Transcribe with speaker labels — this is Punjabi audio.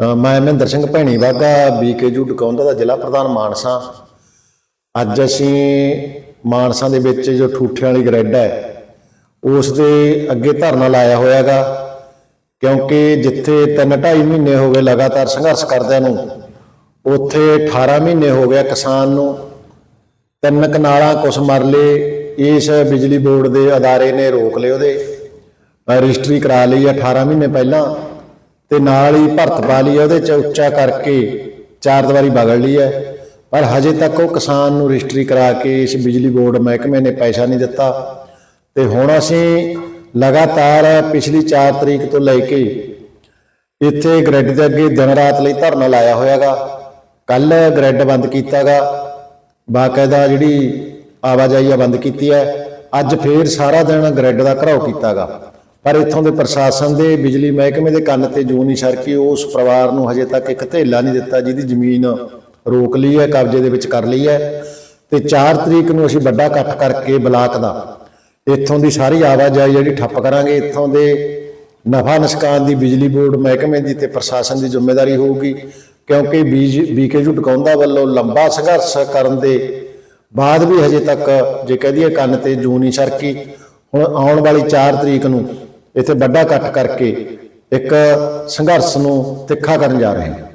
Speaker 1: ਮੈਂ ਮਹਿੰਦਰ ਸਿੰਘ ਭੈਣੀ ਵਾਗਾ ਬੀਕੇਯੂ ਡਕੌਂਦਾ ਦਾ ਜ਼ਿਲ੍ਹਾ ਪ੍ਰਧਾਨ ਮਾਨਸਾ। ਅੱਜ ਅਸੀਂ ਮਾਨਸਾ ਦੇ ਵਿੱਚ ਜੋ ਠੂਠਿਆਂ ਵਾਲੀ ਗ੍ਰਿਡ ਹੈ, ਉਸ ਦੇ ਅੱਗੇ ਧਰਨਾ ਲਾਇਆ ਹੋਇਆਗਾ, ਕਿਉਂਕਿ ਜਿੱਥੇ 3.5 ਮਹੀਨੇ ਹੋ ਗਏ ਲਗਾਤਾਰ ਸੰਘਰਸ਼ ਕਰਦਿਆਂ ਨੂੰ, ਉੱਥੇ 18 ਮਹੀਨੇ ਹੋ ਗਿਆ ਕਿਸਾਨ ਨੂੰ। ਤਿੰਨ ਕਨਾਲਾਂ ਕੁਛ ਮਰਲੇ ਇਸ ਬਿਜਲੀ ਬੋਰਡ ਦੇ ਅਦਾਰੇ ਨੇ ਰੋਕ ਲਏ ਉਹਦੇ। ਰਜਿਸਟਰੀ ਕਰਾ ਲਈ ਹੈ 18 ਮਹੀਨੇ ਪਹਿਲਾਂ। ਤੇ ਨਾਲ ਹੀ ਭਰਤ ਪਾ ਲਈ ਉਹਦੇ ਚ ਉੱਚਾ ਕਰਕੇ ਚਾਰ ਦੀਵਾਰੀ ਬਗੜ ਲਈ ਹੈ। ਪਰ ਹਜੇ ਤੱਕ ਉਹ ਕਿਸਾਨ ਨੂੰ ਰਜਿਸਟਰੀ ਕਰਾ ਕੇ ਇਸ ਬਿਜਲੀ ਬੋਰਡ ਮਹਿਕਮੇ ਨੇ ਪੈਸਾ ਨਹੀਂ ਦਿੱਤਾ। ਤੇ ਹੁਣ ਅਸੀਂ ਲਗਾਤਾਰ ਪਿਛਲੀ 4 ਤਰੀਕ ਤੋਂ ਲੈ ਕੇ ਇੱਥੇ ਗ੍ਰਿਡ ਦੇ ਅੱਗੇ ਦਿਨ ਰਾਤ ਲਈ ਧਰਨਾ ਲਾਇਆ ਹੋਇਆਗਾ। ਕੱਲ ਗ੍ਰਿਡ ਬੰਦ ਕੀਤਾਗਾ। ਬਾਕਾਇਦਾ ਜਿਹੜੀ ਆਵਾਜਾਈ ਆ ਬੰਦ ਕੀਤੀ ਹੈ। ਅੱਜ ਫੇਰ ਸਾਰਾ ਦਿਨ ਗ੍ਰਿਡ ਦਾ ਘਰਾਓ ਕੀਤਾਗਾ। ਪਰ ਇੱਥੋਂ ਦੇ ਪ੍ਰਸ਼ਾਸਨ ਦੇ ਬਿਜਲੀ ਮਹਿਕਮੇ ਦੇ ਕੰਨ ਤੇ ਜੂੰ ਨਹੀਂ ਸਰਕੀ, ਉਸ ਪਰਿਵਾਰ ਨੂੰ ਹਜੇ ਤੱਕ ਇੱਕ ਧੇਲਾ ਨਹੀਂ ਦਿੱਤਾ ਜਿਹਦੀ ਜ਼ਮੀਨ ਰੋਕ ਲਈ ਹੈ, ਕਬਜ਼ੇ ਦੇ ਵਿੱਚ ਕਰ ਲਈ ਹੈ ਤੇ 4 ਤਰੀਕ ਨੂੰ ਅਸੀਂ ਵੱਡਾ ਇਕੱਠ ਕਰਕੇ ਬਲਾਕ ਦਾ ਇੱਥੋਂ ਦੀ ਸਾਰੀ ਆਵਾਜਾਈ ਜਿਹੜੀ ਠੱਪ ਕਰਾਂਗੇ, ਇੱਥੋਂ ਦੇ ਨਫਾ ਨੁਕਸਾਨ ਦੀ ਬਿਜਲੀ ਬੋਰਡ ਮਹਿਕਮੇ ਦੀ ਤੇ ਪ੍ਰਸ਼ਾਸਨ ਦੀ ਜ਼ਿੰਮੇਵਾਰੀ ਹੋਊਗੀ, ਕਿਉਂਕਿ ਬੀਕੇਯੂ ਟਕਾਉਂਦਾ ਵੱਲੋਂ ਲੰਬਾ ਸੰਘਰਸ਼ ਕਰਨ ਦੇ ਬਾਅਦ ਵੀ ਹਜੇ ਤੱਕ ਜੇ ਕਹਿ ਦਈਏ ਕੰਨ ਤੇ ਜੂੰ ਨਹੀਂ ਸਰਕੀ, ਹੁਣ ਆਉਣ ਵਾਲੀ 4 ਤਰੀਕ ਨੂੰ ਇੱਥੇ ਵੱਡਾ ਇਕੱਠ ਕਰਕੇ ਇੱਕ ਸੰਘਰਸ਼ ਨੂੰ ਤਿੱਖਾ ਕਰਨ ਜਾ ਰਹੇ ਹਾਂ।